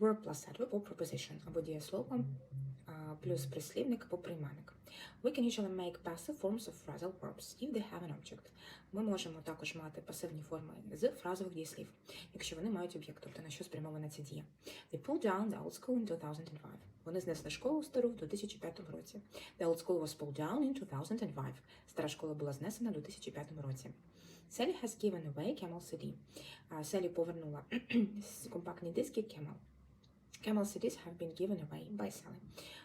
Verb plus or preposition або дієслово плюс прислівник або прийменник. We can usually make passive forms of phrasal verbs if they have an object. Ми можемо також мати пасивні форми з фразових дієслів, якщо вони мають об'єкт, тобто на що спрямована ця дія. They pulled down the old school in 2005. Вони знесли школу стару в 2005 році. The old school was pulled down in 2005. Стара школа була знесена у 2005 році. Sally has given away Camel CD. Селі повернула компактні диски Camel. Camel CDs have been given away by Sally.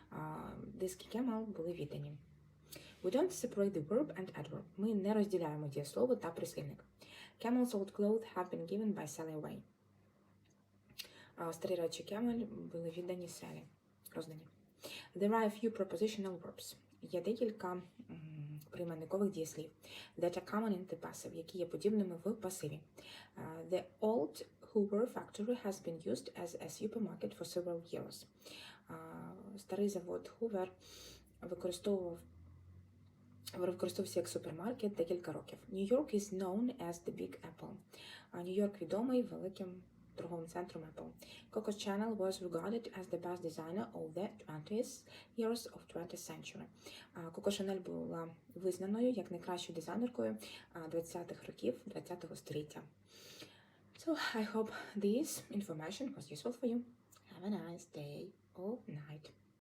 А, Диски Camel були віддані. We don't separate the verb and adverb. Ми не розділяємо дієслово та прислівник. Camel's old clothes have been given by Sally away. Старі речі Camel були віддані Селі. Роздані. There are a few prepositional verbs. Є декілька прийменникових дієслів. That are common in the passive, які є подібними в пасиві. Uh, the old Hoover factory has been used as a supermarket for several years. Старий завод Hoover використовував використовувався як супермаркет декілька років. York is known as the Big Apple. Нью-Йорк відомий великим торговим центром Apple. Coco Chanel was regarded as the best designer of the 20th years of 20th century. Коко Шанель була визнаною як найкращою дизайнеркою 20-х років 20-го століття. So I hope this information was useful for you. Have a nice day or night.